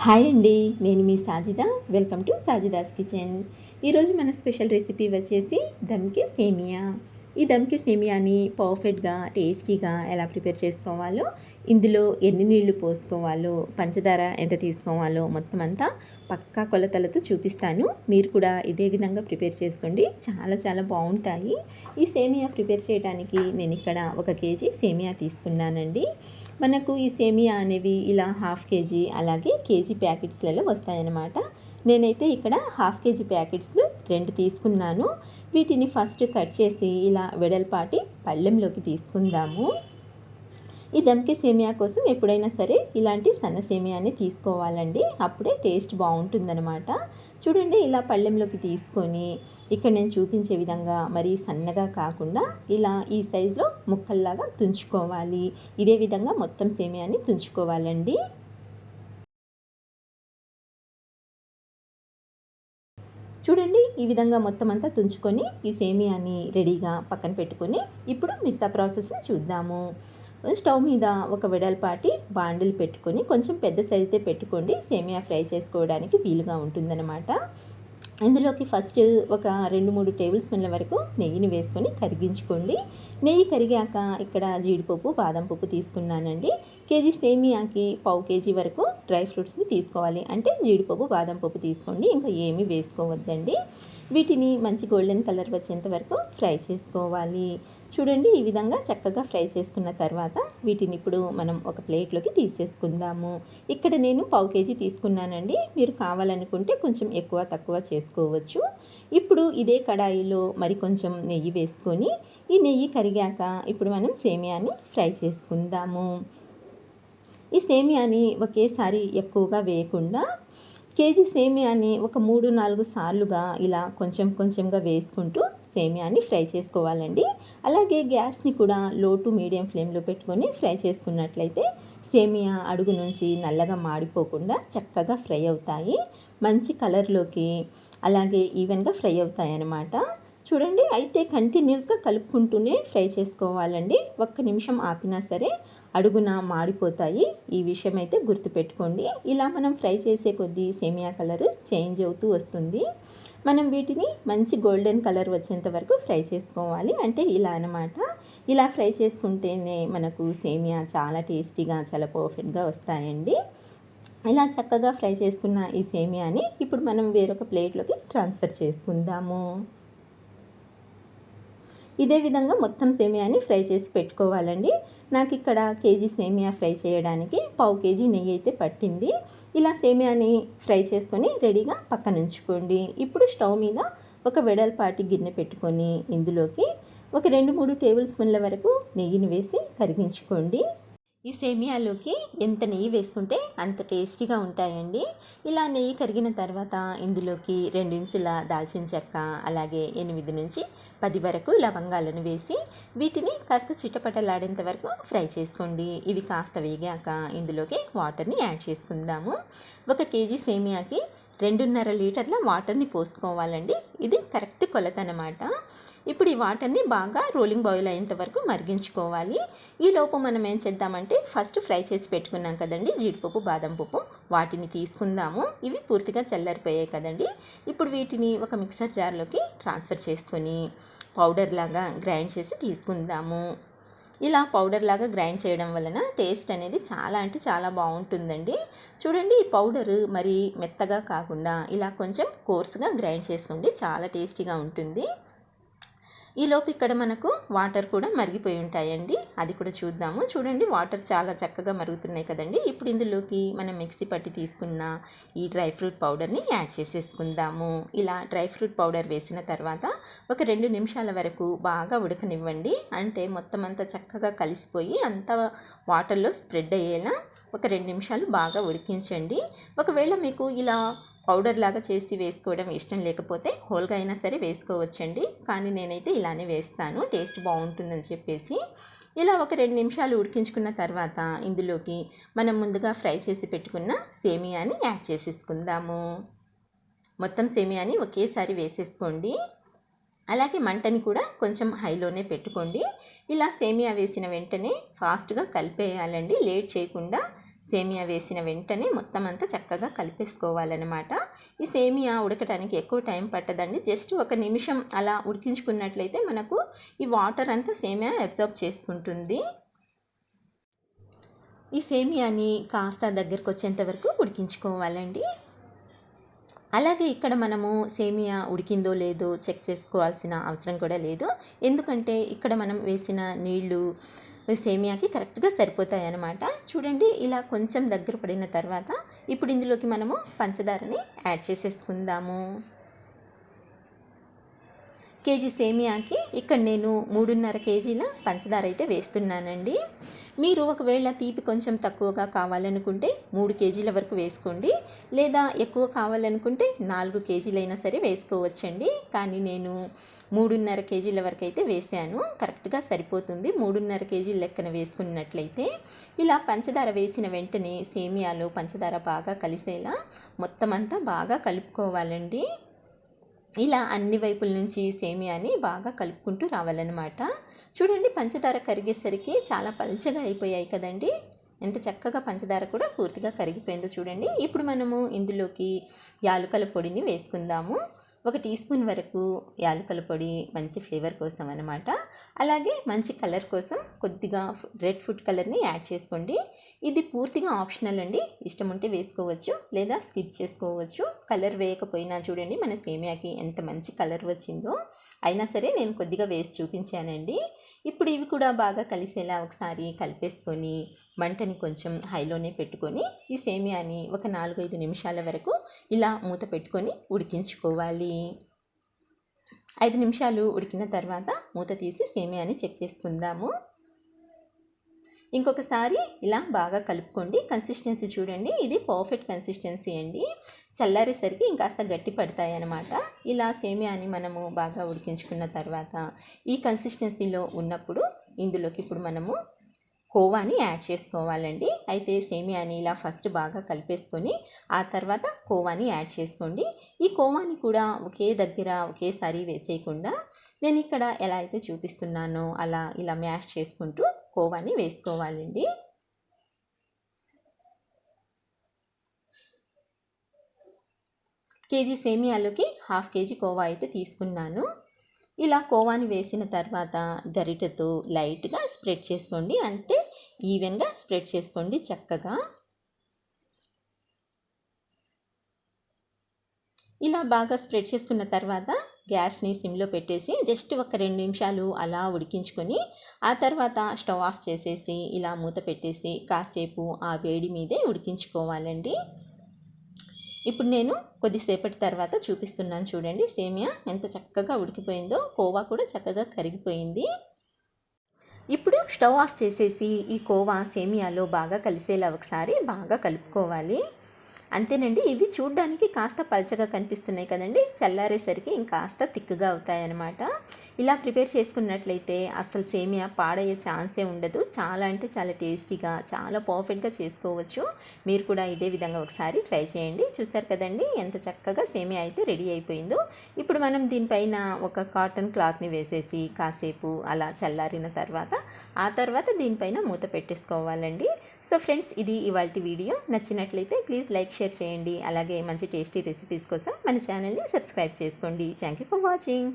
Hi అండి నేను మీ Sajida. Welcome to Sajida's kitchen. ఈరోజు మన స్పెషల్ రెసిపీ వచ్చేసి దమ్కి సేమియా. ఈ దమ్కి సేమియాని పర్ఫెక్ట్గా టేస్టీగా ఎలా ప్రిపేర్ చేసుకోవాలో ఇందులో ఎన్ని నీళ్ళు పోసుకోవాలో పంచదార ఎంత తీసుకోవాలో మొత్తం అంతా పక్కా కొలతలతో చూపిస్తాను. మీరు కూడా ఇదే విధంగా ప్రిపేర్ చేసుకోండి. చాలా చాలా బాగుంటాయి. ఈ సేమియా ప్రిపేర్ చేయడానికి నేను ఇక్కడ ఒక కేజీ సేమియా తీసుకున్నానండి. మనకు ఈ సేమియా అనేవి ఇలా హాఫ్ కేజీ అలాగే కేజీ ప్యాకెట్స్లలో వస్తాయన్నమాట. నేనైతే ఇక్కడ హాఫ్ కేజీ ప్యాకెట్స్లు రెండు తీసుకున్నాను. వీటిని ఫస్ట్ కట్ చేసి ఇలా వెడల్పాటి పళ్ళెంలోకి తీసుకుందాము. ఈ దమ్కి సేమియా కోసం ఎప్పుడైనా సరే ఇలాంటి సన్న సేమియాని తీసుకోవాలండి. అప్పుడే టేస్ట్ బాగుంటుందన్నమాట. చూడండి ఇలా పళ్ళెంలోకి తీసుకొని ఇక్కడ నేను చూపించే విధంగా మరీ సన్నగా కాకుండా ఇలా ఈ సైజులో ముక్కల్లాగా తుంచుకోవాలి. ఇదే విధంగా మొత్తం సేమియాని తుంచుకోవాలండి. చూడండి ఈ విధంగా మొత్తం అంతా తుంచుకొని ఈ సేమియాని రెడీగా పక్కన పెట్టుకొని ఇప్పుడు మిగతా ప్రాసెస్ని చూద్దాము. స్టవ్ మీద ఒక వెడల్పాటి బాండిల్ పెట్టుకొని కొంచెం పెద్ద సైజుతే పెట్టుకోండి. సేమియా ఫ్రై చేసుకోవడానికి వీలుగా ఉంటుందన్నమాట. ఇందులోకి ఫస్ట్ ఒక రెండు మూడు టేబుల్ స్పూన్ల వరకు నెయ్యిని వేసుకొని కరిగించుకోండి. నెయ్యి కరిగాక ఇక్కడ జీడిపప్పు బాదం పప్పు తీసుకున్నానండి. కేజీ సేమియాకి పావు కేజీ వరకు డ్రై ఫ్రూట్స్ని తీసుకోవాలి. అంటే జీడిపప్పు బాదం పప్పు తీసుకోండి. ఇంకా ఏమీ వేసుకోవద్దండి. వీటిని మంచి గోల్డెన్ కలర్ వచ్చేంత వరకు ఫ్రై చేసుకోవాలి. చూడండి ఈ విధంగా చక్కగా ఫ్రై చేసుకున్న తర్వాత వీటిని ఇప్పుడు మనం ఒక ప్లేట్లోకి తీసేసుకుందాము. ఇక్కడ నేను పావు కేజీ తీసుకున్నానండి. మీరు కావాలనుకుంటే కొంచెం ఎక్కువ తక్కువ చేసుకోవచ్చు. ఇప్పుడు ఇదే కడాయిలో మరి కొంచెం నెయ్యి వేసుకొని ఈ నెయ్యి కరిగాక ఇప్పుడు మనం సేమియాని ఫ్రై చేసుకుందాము. ఈ సేమియాని ఒకేసారి ఎక్కువగా వేయకుండా కేజీ సేమియాని ఒక మూడు నాలుగు సార్లుగా ఇలా కొంచెం కొంచెంగా వేసుకుంటూ సేమియాని ఫ్రై చేసుకోవాలండి. అలాగే గ్యాస్ని కూడా లో టు మీడియం ఫ్లేమ్లో పెట్టుకొని ఫ్రై చేసుకున్నట్లయితే సేమియా అడుగు నుంచి నల్లగా మాడిపోకుండా చక్కగా ఫ్రై అవుతాయి. మంచి కలర్లోకి అలాగే ఈవెన్గా ఫ్రై అవుతాయి అన్నమాట చూడండి అయితే కంటిన్యూస్గా కలుపుకుంటూనే ఫ్రై చేసుకోవాలండి. ఒక్క నిమిషం ఆపినా సరే అడుగున మాడిపోతాయి. ఈ విషయం అయితే గుర్తుపెట్టుకోండి. ఇలా మనం ఫ్రై చేసే కొద్దీ సేమియా కలర్ చేంజ్ అవుతూ వస్తుంది. మనం వీటిని మంచి గోల్డెన్ కలర్ వచ్చేంత వరకు ఫ్రై చేసుకోవాలి. అంటే ఇలా అనమాట ఇలా ఫ్రై చేసుకుంటేనే మనకు సేమియా చాలా టేస్టీగా చాలా పర్ఫెక్ట్గా వస్తాయండి. ఇలా చక్కగా ఫ్రై చేసుకున్న ఈ సేమియాని ఇప్పుడు మనం వేరొక ప్లేట్లోకి ట్రాన్స్ఫర్ చేసుకుందాము. ఇదే విధంగా మొత్తం సేమియాని ఫ్రై చేసి పెట్టుకోవాలండి. నాకు ఇక్కడ కేజీ సేమియా ఫ్రై చేయడానికి పావు కేజీ నెయ్యి అయితే పట్టింది. ఇలా సేమియాని ఫ్రై చేసుకొని రెడీగా పక్కన ఉంచుకోండి ఇప్పుడు స్టవ్ మీద ఒక వెడల్పాటి గిన్నె పెట్టుకొని ఇందులోకి ఒక రెండు మూడు టేబుల్ స్పూన్ల వరకు నెయ్యిని వేసి కరిగించుకోండి. ఈ సేమియాలోకి ఎంత నెయ్యి వేసుకుంటే అంత టేస్టీగా ఉంటాయండి. ఇలా నెయ్యి కరిగిన తర్వాత ఇందులోకి రెండించుల దాల్చిన చెక్క అలాగే ఎనిమిది నుంచి పది వరకు లవంగాలను వేసి వీటిని కాస్త చిట్టపట్టలాడేంత వరకు ఫ్రై చేసుకోండి. ఇవి కాస్త వేగాక ఇందులోకి వాటర్ని యాడ్ చేసుకుందాము. ఒక కేజీ సేమియాకి రెండున్నర లీటర్ల వాటర్ని పోసుకోవాలండి. ఇది కరెక్ట్ కొలత అనమాట ఇప్పుడు ఈ వాటర్ని బాగా రోలింగ్ బాయిల్ అయ్యేంత వరకు మరిగించుకోవాలి. ఈ లోపు మనం ఏం చేద్దామంటే ఫస్ట్ ఫ్రై చేసి పెట్టుకున్నాం కదండి జీడిపప్పు బాదం పప్పు వాటిని తీసుకుందాము. ఇవి పూర్తిగా చల్లారిపోయాయి కదండి. ఇప్పుడు వీటిని ఒక మిక్సర్ జార్లోకి ట్రాన్స్ఫర్ చేసుకొని పౌడర్ లాగా గ్రైండ్ చేసి తీసుకుందాము. ఇలా పౌడర్ లాగా గ్రైండ్ చేయడం వలన టేస్ట్ అనేది చాలా అంటే చాలా బాగుంటుందండి. చూడండి ఈ పౌడర్ మరి మెత్తగా కాకుండా ఇలా కొంచెం కోర్స్గా గ్రైండ్ చేసుకోండి చాలా టేస్టీగా ఉంటుంది. ఈలోపు ఇక్కడ మనకు వాటర్ కూడా మరిగిపోయి ఉంటాయండి. అది కూడా చూద్దాము. చూడండి వాటర్ చాలా చక్కగా మరుగుతున్నాయి కదండి. ఇప్పుడు ఇందులోకి మనం మిక్సీ పట్టి తీసుకున్న ఈ డ్రై ఫ్రూట్ పౌడర్ని యాడ్ చేసేసుకుందాము. ఇలా డ్రై ఫ్రూట్ పౌడర్ వేసిన తర్వాత ఒక రెండు నిమిషాల వరకు బాగా ఉడకనివ్వండి. అంటే మొత్తం అంతా చక్కగా కలిసిపోయి అంతా వాటర్లో స్ప్రెడ్ అయ్యేలా ఒక రెండు నిమిషాలు బాగా ఉడికించండి. ఒకవేళ మీకు ఇలా పౌడర్ లాగా చేసి వేసుకోవడం ఇష్టం లేకపోతే హోల్గా అయినా సరే వేసుకోవచ్చండి. కానీ నేనైతే ఇలానే వేస్తాను. టేస్ట్ బాగుంటుందని చెప్పేసి ఇలా ఒక రెండు నిమిషాలు ఉడికించుకున్న తర్వాత ఇందులోకి మనం ముందుగా ఫ్రై చేసి పెట్టుకున్న సేమియాని యాడ్ చేసేసుకుందాము. మొత్తం సేమియాని ఒకేసారి వేసేసుకోండి. అలాగే మంటని కూడా కొంచెం హైలోనే పెట్టుకోండి. ఇలా సేమియా వేసిన వెంటనే ఫాస్ట్గా కలిపేయాలండి. లేట్ చేయకుండా సేమియా వేసిన వెంటనే మొత్తం అంతా చక్కగా కలిపేసుకోవాలన్నమాట. ఈ సేమియా ఉడకటానికి ఎక్కువ టైం పట్టదండి. జస్ట్ ఒక నిమిషం అలా ఉడికించుకున్నట్లయితే మనకు ఈ వాటర్ అంతా సేమియా అబ్జర్వ్ చేసుకుంటుంది. ఈ సేమియాని కాస్త దగ్గరకు వచ్చేంత వరకు ఉడికించుకోవాలండి. అలాగే ఇక్కడ మనము సేమియా ఉడికిందో లేదో చెక్ చేసుకోవాల్సిన అవసరం కూడా లేదు. ఎందుకంటే ఇక్కడ మనం వేసిన నీళ్ళు సేమియాకి కరెక్ట్గా సరిపోతాయి అన్నమాట చూడండి ఇలా కొంచెం దగ్గర పడిన తర్వాత ఇప్పుడు ఇందులోకి మనము పంచదారని యాడ్ చేసేసుకుందాము. కేజీ సేమియాకి ఇక్కడ నేను మూడున్నర కేజీల పంచదార అయితే వేస్తున్నానండి. మీరు ఒకవేళ తీపి కొంచెం తక్కువగా కావాలనుకుంటే మూడు కేజీల వరకు వేసుకోండి. లేదా ఎక్కువ కావాలనుకుంటే నాలుగు కేజీలైనా సరే వేసుకోవచ్చండి. కానీ నేను మూడున్నర కేజీల వరకు అయితే వేసాను. కరెక్ట్గా సరిపోతుంది. మూడున్నర కేజీల లెక్కన వేసుకున్నట్లయితే ఇలా పంచదార వేసిన వెంటనే సేమియాలో పంచదార బాగా కలిసేలా మొత్తం అంతా బాగా కలుపుకోవాలండి. ఇలా అన్ని వైపుల నుంచి సేమియాని బాగా కలుపుకుంటూ రావాలన్నమాట. చూడండి పంచదార కరిగేసరికి చాలా పల్చగా అయిపోయాయి కదండి. ఎంత చక్కగా పంచదార కూడా పూర్తిగా కరిగిపోయిందో చూడండి. ఇప్పుడు మనము ఇందులోకి యాలుకల పొడిని వేసుకుందాము. ఒక టీ స్పూన్ వరకు యాలకుల పొడి మంచి ఫ్లేవర్ కోసం అనమాట అలాగే మంచి కలర్ కోసం కొద్దిగా రెడ్ ఫుడ్ కలర్ని యాడ్ చేసుకోండి. ఇది పూర్తిగా ఆప్షనల్ అండి. ఇష్టం ఉంటే వేసుకోవచ్చు లేదా స్కిప్ చేసుకోవచ్చు. కలర్ వేయకపోయినా చూడండి మన సేమియాకి ఎంత మంచి కలర్ వచ్చిందో. అయినా సరే నేను కొద్దిగా వేసి చూపించానండి. ఇప్పుడు ఇవి కూడా బాగా కలిసేలా ఒకసారి కలిపేసుకొని మంటని కొంచెం హైలోనే పెట్టుకొని ఈ సేమియాని ఒక నాలుగైదు నిమిషాల వరకు ఇలా మూత పెట్టుకొని ఉడికించుకోవాలి. ఐదు నిమిషాలు ఉడికిన తర్వాత మూత తీసి సేమియాని చెక్ చేసుకుందాము. ఇంకొకసారి ఇలా బాగా కలుపుకోండి. కన్సిస్టెన్సీ చూడండి. ఇది పర్ఫెక్ట్ కన్సిస్టెన్సీ అండి. చల్లారేసరికి ఇంకాస్త గట్టి పడతాయి అన్నమాట ఇలా సేమియాని మనము బాగా ఉడికించుకున్న తర్వాత ఈ కన్సిస్టెన్సీలో ఉన్నప్పుడు ఇందులోకి ఇప్పుడు మనము కోవాని యాడ్ చేసుకోవాలండి. అయితే సేమియాని ఇలా ఫస్ట్ బాగా కలిపేసుకొని ఆ తర్వాత కోవాని యాడ్ చేసుకోండి. ఈ కోవాని కూడా ఒకే దగ్గర ఒకేసారి వేసేయకుండా నేను ఇక్కడ ఎలా అయితే చూపిస్తున్నానో అలా ఇలా మ్యాష్ చేసుకుంటూ కోవాని వేసుకోవాలండి. కేజీ సేమియాలోకి హాఫ్ కేజీ కోవా అయితే తీసుకున్నాను. ఇలా కోవాని వేసిన తర్వాత గరిటెతో లైట్గా స్ప్రెడ్ చేసుకోండి. అంటే ఈవెన్గా స్ప్రెడ్ చేసుకోండి చక్కగా. ఇలా బాగా స్ప్రెడ్ చేసుకున్న తర్వాత గ్యాస్ని సిమ్లో పెట్టేసి జస్ట్ ఒక రెండు నిమిషాలు అలా ఉడికించుకొని ఆ తర్వాత స్టవ్ ఆఫ్ చేసేసి ఇలా మూత పెట్టేసి కాసేపు ఆ వేడి మీదే ఉడికించుకోవాలండి. ఇప్పుడు నేను కొద్దిసేపటి తర్వాత చూపిస్తున్నాను చూడండి. సేమియా ఎంత చక్కగా ఉడికిపోయిందో కోవా కూడా చక్కగా కరిగిపోయింది. ఇప్పుడు స్టవ్ ఆఫ్ చేసేసి ఈ కోవా సేమియాలో బాగా కలిసేలా ఒకసారి బాగా కలుపుకోవాలి. అంతేనండి ఇవి చూడడానికి కాస్త పలచగా కనిపిస్తున్నాయి కదండి చల్లారేసరికి ఇంకాస్త తిక్కుగా అవుతాయన్నమాట. ఇలా ప్రిపేర్ చేసుకున్నట్లయితే అసలు సేమియా పాడయ్యే ఛాన్సే ఉండదు. చాలా అంటే చాలా టేస్టీగా చాలా పర్ఫెక్ట్గా చేసుకోవచ్చు. మీరు కూడా ఇదే విధంగా ఒకసారి ట్రై చేయండి. చూసారు కదండి ఎంత చక్కగా సేమియా అయితే రెడీ అయిపోయిందో. ఇప్పుడు మనం దీనిపైన ఒక కాటన్ క్లాత్ని వేసేసి కాసేపు అలా చల్లారిన తర్వాత ఆ తర్వాత దీనిపైన మూత పెట్టేసుకోవాలండి. సో ఫ్రెండ్స్ ఇది ఇవాళ వీడియో. నచ్చినట్లయితే ప్లీజ్ లైక్ షేర్ చేయండి. అలాగే మంచి టేస్టీ రెసిపీస్ కోసం మన ఛానల్ని సబ్స్క్రైబ్ చేసుకోండి. Thank you for watching.